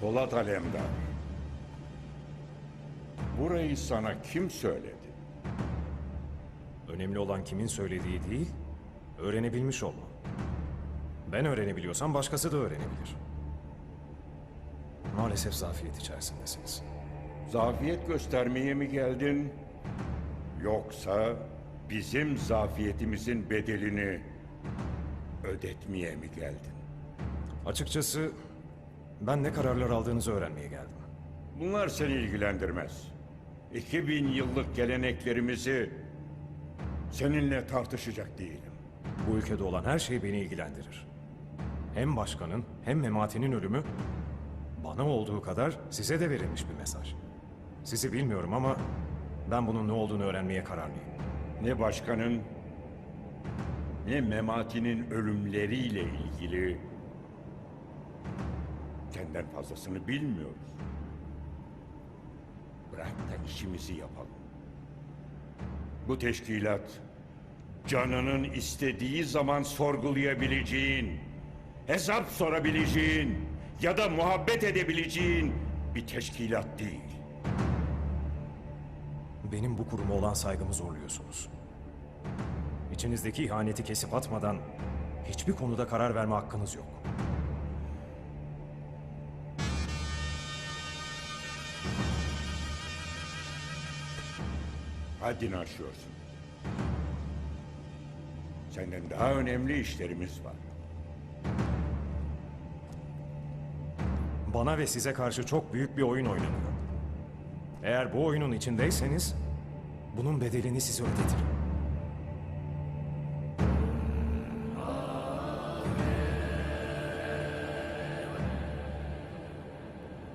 Polat Alemdar. Burayı sana kim söyledi? Önemli olan kimin söylediği değil, öğrenebilmiş olman. Ben öğrenebiliyorsam başkası da öğrenebilir. Maalesef zafiyet içerisindesiniz. Zafiyet göstermeye mi geldin? Yoksa bizim zafiyetimizin bedelini ödetmeye mi geldin? Açıkçası ben ne kararlar aldığınızı öğrenmeye geldim. Bunlar seni ilgilendirmez. 2000 yıllık geleneklerimizi seninle tartışacak değilim. Bu ülkede olan her şey beni ilgilendirir. Hem başkanın hem Memati'nin ölümü bana olduğu kadar size de verilmiş bir mesaj. Sizi bilmiyorum ama ben bunun ne olduğunu öğrenmeye kararlıyım. Ne başkanın ne Memati'nin ölümleriyle ilgili senden fazlasını bilmiyoruz. Bırak da işimizi yapalım. Bu teşkilat canının istediği zaman sorgulayabileceğin, hesap sorabileceğin ya da muhabbet edebileceğin bir teşkilat değil. Benim bu kuruma olan saygımı zorluyorsunuz. İçinizdeki ihaneti kesip atmadan hiçbir konuda karar verme hakkınız yok. Haddini aşıyorsun. Senden daha önemli işlerimiz var. Bana ve size karşı çok büyük bir oyun oynanıyor. Eğer bu oyunun içindeyseniz bunun bedelini size ödetirim.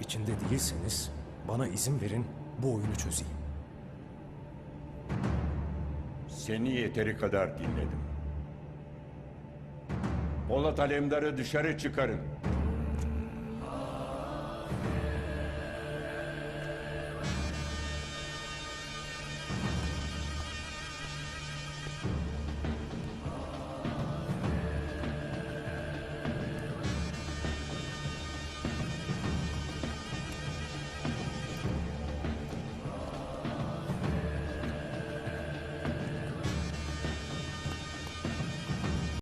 İçinde değilseniz bana izin verin bu oyunu çözeyim. Seni yeteri kadar dinledim. Polat Alemdar'ı dışarı çıkarın.